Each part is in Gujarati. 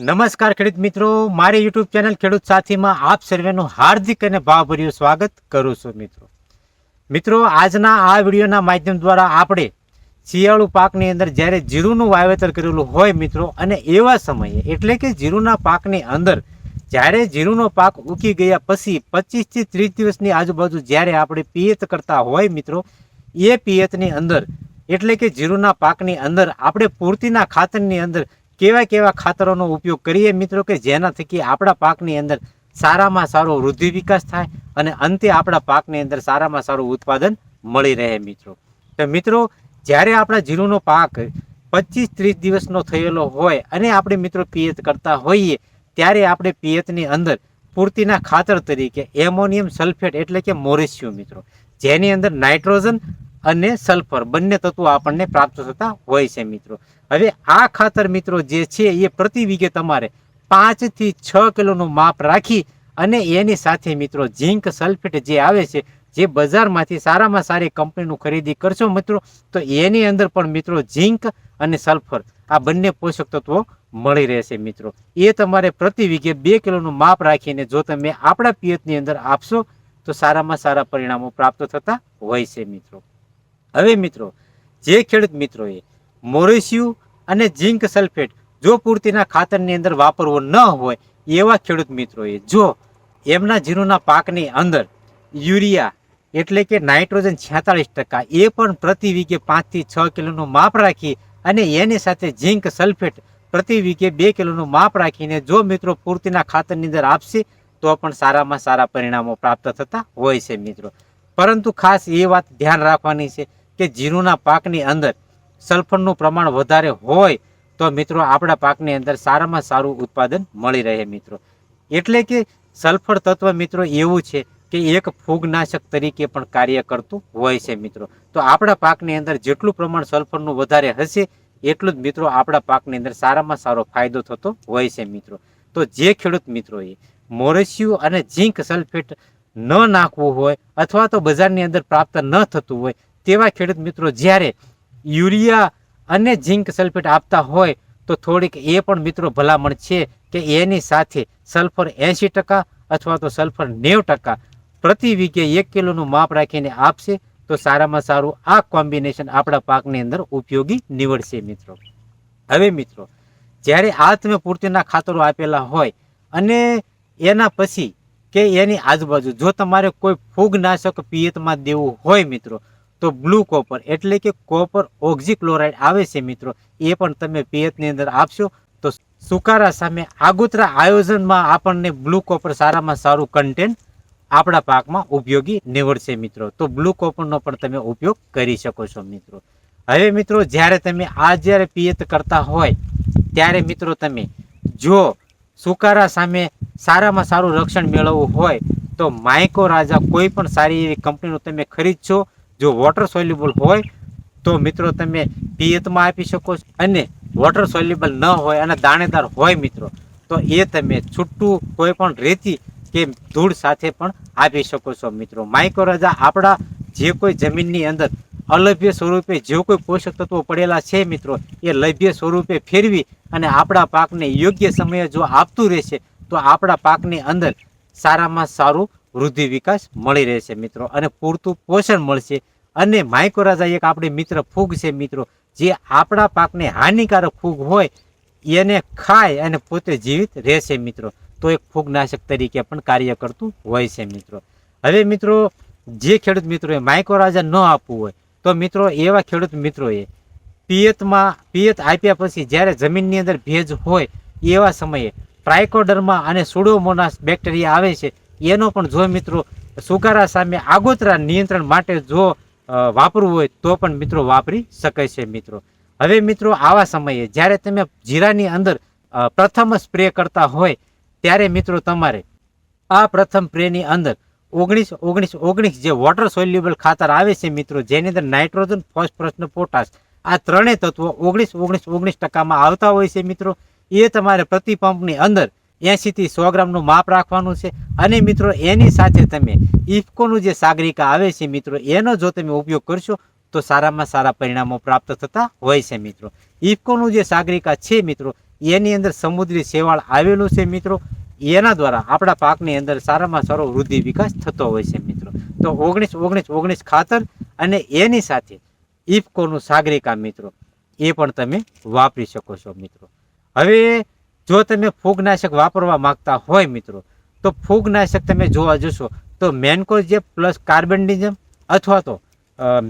નમસ્કાર ખેડૂત મિત્રો, મારી યુટ્યુબ ચેનલ ખેડૂત સાથીમાં આપ સર્વેનું હાર્દિક અને ભાવભર્યું સ્વાગત કરું છું મિત્રો. મિત્રો, આજના આ વિડીયોના માધ્યમ દ્વારા આપણે શિયાળુ પાકની અંદર જ્યારે જીરુંનું વાવેતર કરેલું હોય મિત્રો, અને એવા સમયે એટલે કે જીરુંના પાકની અંદર જ્યારે જીરુંનો પાક ઉકી ગયા પછી પચીસથી ત્રીસ દિવસની આજુબાજુ જ્યારે આપણે પિયત કરતા હોય મિત્રો, એ પિયતની અંદર એટલે કે જીરુંના પાકની અંદર આપણે પૂર્તિના ખાતરની અંદર કેવા કેવા ખાતરોનો ઉપયોગ કરીએ મિત્રો કે જેના થકી આપણા પાકની અંદર સારામાં સારો વૃદ્ધિ વિકાસ થાય અને અંતે આપણા પાકની અંદર સારામાં સારું ઉત્પાદન મળી રહે મિત્રો. તો મિત્રો, જ્યારે આપણા જીરુનો પાક પચીસ ત્રીસ દિવસનો થયેલો હોય અને આપણે મિત્રો પિયત કરતા હોઈએ, ત્યારે આપણે પિયતની અંદર પૂર્તિના ખાતર તરીકે એમોનિયમ સલ્ફેટ એટલે કે મોરેશિયો મિત્રો. જેની અંદર નાઇટ્રોજન અને સલ્ફર. બંને તત્વો આપણને પ્રાપ્ત થતા હોય છે મિત્રો. હવે આ ખાતર મિત્રો જે છે એ પ્રતિ વીઘે તમારે પાંચથી છ કિલોનું માપ રાખી અને એની સાથે મિત્રો ઝીંક સલ્ફેટ જે આવે છે, જે બજારમાંથી સારામાં સારી કંપનીનું ખરીદી કરશો મિત્રો, તો એની અંદર પણ મિત્રો ઝીંક અને સલ્ફર આ બંને પોષક તત્વો મળી રહેશે મિત્રો. એ તમારે પ્રતિ વીઘે બે કિલોનું માપ રાખીને જો તમે આપણા પિયતની અંદર આપશો, તો સારામાં સારા પરિણામો પ્રાપ્ત થતા હોય છે મિત્રો. હવે મિત્રો, જે ખેડૂત મિત્રોએ મોરેશિયું અને ઝીંક સલ્ફેટ જો પૂરતીના ખાતરની અંદર વાપરવો ન હોય, એવા ખેડૂત મિત્રોએ જો એમના જીરુના પાકની અંદર યુરિયા એટલે કે નાઇટ્રોજન છેતાળીસ ટકા, એ પણ પ્રતિ વીઘે પાંચથી છ કિલોનું માપ રાખી અને એની સાથે ઝીંક સલ્ફેટ પ્રતિ વીઘે બે કિલોનું માપ રાખીને જો મિત્રો પૂરતીના ખાતરની અંદર આપશે, તો પણ સારામાં સારા પરિણામો પ્રાપ્ત થતા હોય છે મિત્રો. પરંતુ ખાસ એ વાત ધ્યાન રાખવાની છે કે જીરુંના પાકની અંદર સલ્ફરનું પ્રમાણ વધારે હોય તો મિત્રો આપણા પાકની અંદર સારામાં સારું ઉત્પાદન મળી રહે મિત્રો. એટલે કે સલ્ફર તત્વ મિત્રો એવું છે કે એક ફૂગનાશક તરીકે પણ કાર્ય કરતું હોય છે મિત્રો. તો આપણા પાકની અંદર જેટલું પ્રમાણ સલ્ફરનું વધારે હશે એટલું જ મિત્રો આપણા પાકની અંદર સારામાં સારો ફાયદો થતો હોય છે મિત્રો. તો જે ખેડૂત મિત્રોએ મોરેશિયું અને ઝીંક સલ્ફેટ ન નાખવું હોય અથવા તો બજારની અંદર પ્રાપ્ત ન થતું હોય તેવા ખેડૂત મિત્રો જ્યારે યુરિયા અને ઝીંક સલ્ફેટ આપતા હોય તો થોડીક એ પણ મિત્રો ભલામણ છે કે એની સાથે સલ્ફર એંશી ટકા અથવા તો સલ્ફર નેવ ટકા પ્રતિ વીઘે એક કિલોનું માપ રાખીને આપશે તો સારામાં સારું આ કોમ્બિનેશન આપણા પાકની અંદર ઉપયોગી નીવડશે મિત્રો. હવે મિત્રો, જ્યારે આ તમે પૂર્તિના ખાતરો આપેલા હોય અને એના પછી કે એની આજુબાજુ જો તમારે કોઈ ફૂગનાશક પિયતમાં દેવું હોય મિત્રો તો બ્લુ કોપર એટલે કે કોપર ઓક્ઝીક્લોરાઇડ આવે છે મિત્રો. એ પણ તમે પિયતની અંદર આપશો. તો સુકારા સામે આગોતરા આયોજનમાં આપણને બ્લુ કોપર સારામાં સારું કન્ટેન્ટ આપણા પાકમાં ઉપયોગી નીવડશે મિત્રો. તો બ્લુ કોપરનો પણ તમે ઉપયોગ કરી શકો છો મિત્રો. હવે મિત્રો, જ્યારે તમે આ જ્યારે પિયત કરતા હોય, ત્યારે મિત્રો તમે જો સુકારા સામે સારામાં સારું રક્ષણ મેળવવું હોય, તો માઇકો રાજા કોઈ પણ સારી એવી કંપનીનું તમે ખરીદશો જો વોટર સોલ્યુબલ હોય, તો મિત્રો તમે પિયતમાં આપી શકો છો. અને વોટર સોલ્યુબલ ન હોય અને દાણેદાર હોય મિત્રો, તો એ તમે છૂટું કોઈ પણ રેતી કે ધૂળ સાથે પણ આપી શકો છો મિત્રો. માઇકો રાજા આપણા જે કોઈ જમીનની અંદર અલભ્ય સ્વરૂપે જે કોઈ પોષક તત્વો પડેલા છે મિત્રો, એ લભ્ય સ્વરૂપે ફેરવી અને આપણા પાકને યોગ્ય સમયે જો આપતું રહેશે, તો આપણા પાકની અંદર સારામાં સારું વૃદ્ધિ વિકાસ મળી રહેશે મિત્રો. અને પૂરતું પોષણ મળશે. અને માઇકોરાજા એક આપણી મિત્ર ફૂગ છે મિત્રો, જે આપણા પાકને હાનિકારક ફૂગ હોય, એને ખાય અને પોતે જીવિત રહેશે મિત્રો. તો એક ફૂગનાશક તરીકે પણ કાર્ય કરતું હોય છે મિત્રો. હવે મિત્રો, જે ખેડૂત મિત્રોએ માઇકોરાજા ન આપવું હોય, તો મિત્રો એવા ખેડૂત મિત્રોએ પિયતમાં, પિયત આપ્યા પછી જ્યારે જમીનની અંદર ભેજ હોય, એવા સમયે ટ્રાઇકોડર્મા અને સુડોમોનાસ બેક્ટેરિયા આવે છે એનો પણ જો મિત્રો સુગારા સામે આગોતરા નિયંત્રણ માટે જો વાપરવું હોય તો પણ મિત્રો વાપરી શકે છે મિત્રો. હવે મિત્રો આવા સમયે જ્યારે તમે જીરાની અંદર પ્રથમ સ્પ્રે કરતા હોય ત્યારે મિત્રો તમારે આ પ્રથમ સ્પ્રેની અંદર ઓગણીસ ઓગણીસ ઓગણીસ જે વોટર સોલ્યુબલ ખાતર આવે છે મિત્રો, જેની અંદર નાઇટ્રોજન, ફોસ્ફરસ પોટાશ આ ત્રણેય તત્વો ઓગણીસ ઓગણીસ ઓગણીસ ટકામાં આવતા હોય છે મિત્રો. એ તમારે પ્રતિ પંપની અંદર એંશીથી સો ગ્રામનું માપ રાખવાનું છે. અને મિત્રો, એની સાથે તમે ઇફકોનું જે સાગરિકા આવે છે મિત્રો, એનો જો તમે ઉપયોગ કરશો, તો સારામાં સારા પરિણામો પ્રાપ્ત થતા હોય છે મિત્રો. ઇફકોનું જે સાગરિકા છે મિત્રો, એની અંદર સમુદ્રી શેવાળ આવેલું છે મિત્રો. એના દ્વારા આપણા પાકની અંદર સારામાં સારો વૃદ્ધિ વિકાસ થતો હોય છે મિત્રો. તો ઓગણીસ ઓગણીસ ઓગણીસ ખાતર અને એની સાથે ઇફકોનું સાગરિકા મિત્રો, એ પણ તમે વાપરી શકો છો મિત્રો. હવે જો તમે ફૂગનાશક વાપરવા માંગતા હોય મિત્રો, તો ફૂગનાશક તમે જોવા જશો, તો મેન્કોજેબ પ્લસ કાર્બનડિઝમ અથવા તો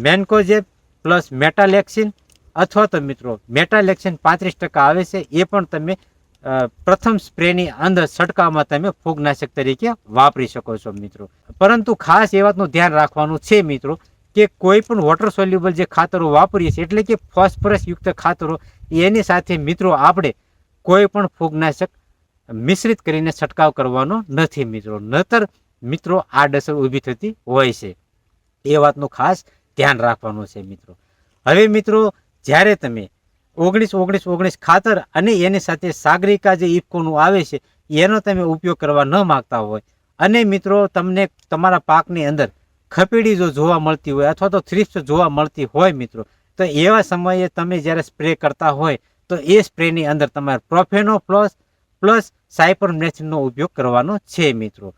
મેન્કોજેબ પ્લસ મેટાલેક્સિન અથવા તો મિત્રો, મેટાલેક્સિન પાંત્રીસ ટકા આવે છે, એ પણ તમે પ્રથમ સ્પ્રેની અંદર છંટકાવમાં તમે ફૂગનાશક તરીકે વાપરી શકો છો મિત્રો. પરંતુ ખાસ એ વાતનું ધ્યાન રાખવાનું છે મિત્રો, કે કોઈ પણ વોટર સોલ્યુબલ જે ખાતરો વાપરીએ છીએ, એટલે કે ફોસ્ફરસ યુક્ત ખાતરો, એની સાથે મિત્રો આપણે કોઈ પણ ફૂગનાશક મિશ્રિત કરીને છંટકાવ કરવાનો નથી મિત્રો. નતર મિત્રો આડઅસર ઊભી થતી હોય છે. એ વાતનું ખાસ ધ્યાન રાખવાનું છે મિત્રો. હવે મિત્રો, જ્યારે તમે ઓગણીસ ઓગણીસ ઓગણીસ ખાતર અને એની સાથે સાગરિકા જે ઇફકોનું આવે છે, એનો તમે ઉપયોગ કરવા ન માગતા હોય અને મિત્રો, તમને તમારા પાકની અંદર ખપેડી જો જોવા મળતી હોય અથવા તો થ્રિપ્સ જોવા મળતી હોય મિત્રો, તો એવા સમયે તમે જ્યારે સ્પ્રે કરતા હોય તો એ સ્પ્રેની અંદર તમારે પ્રોફેનો પ્લસ પ્લસ સાયપરમેથિનનો ઉપયોગ કરવાનો છે મિત્રો.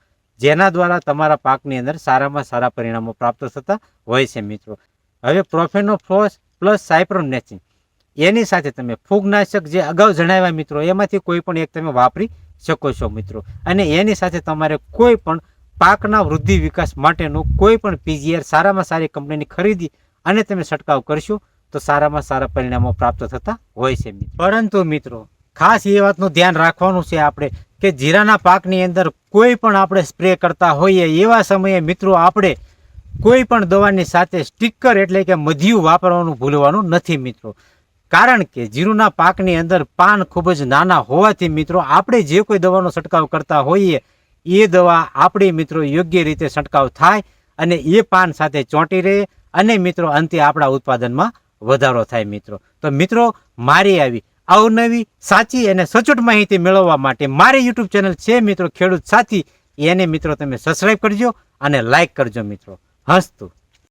જેના દ્વારા તમારા પાકની અંદર સારામાં સારા પરિણામો પ્રાપ્ત થતા હોય છે મિત્રો. હવે પ્રોફેનો ફ્લોસ પ્લસ સાયપ્રોનેચિન એની સાથે તમે ફૂગનાશક જે અગાઉ જણાવ્યા મિત્રો, એમાંથી કોઈ પણ એક તમે વાપરી શકો છો મિત્રો. અને એની સાથે તમારે કોઈ પણ પાકના વૃદ્ધિ વિકાસ માટેનું કોઈ પણ પીજીઆર સારામાં સારી કંપનીની ખરીદી અને તમે છંટકાવ કરશો તો સારામાં સારા પરિણામો પ્રાપ્ત થતા હોય છે પરંતુ મિત્રો, ખાસ એ વાતનું ધ્યાન રાખવાનું છે આપણે કે જીરાના પાકની અંદર કોઈ પણ આપણે સ્પ્રે કરતા હોઈએ એવા સમયે મિત્રો આપણે કોઈ પણ દવાની સાથે સ્ટીકર એટલે કે મધ્યું વાપરવાનું ભૂલવાનું નથી મિત્રો. કારણ કે જીરુના પાકની અંદર પાન ખૂબ જ નાના હોવાથી મિત્રો આપણે જે કોઈ દવાનો છંટકાવ કરતા હોઈએ, એ દવા આપણી મિત્રો યોગ્ય રીતે છંટકાવ થાય અને એ પાન સાથે ચોંટી રહે અને મિત્રો અંતે આપણા ઉત્પાદનમાં વધારો થાય મિત્રો. તો મિત્રો, મારી આવી અવનવી, સાચી અને સચોટ માહિતી મેળવવા માટે મારી યુટ્યુબ ચેનલ છે મિત્રો ખેડૂત સાથી. એને મિત્રો તમે સબસ્ક્રાઈબ કરજો અને લાઈક કરજો મિત્રો. હસતું.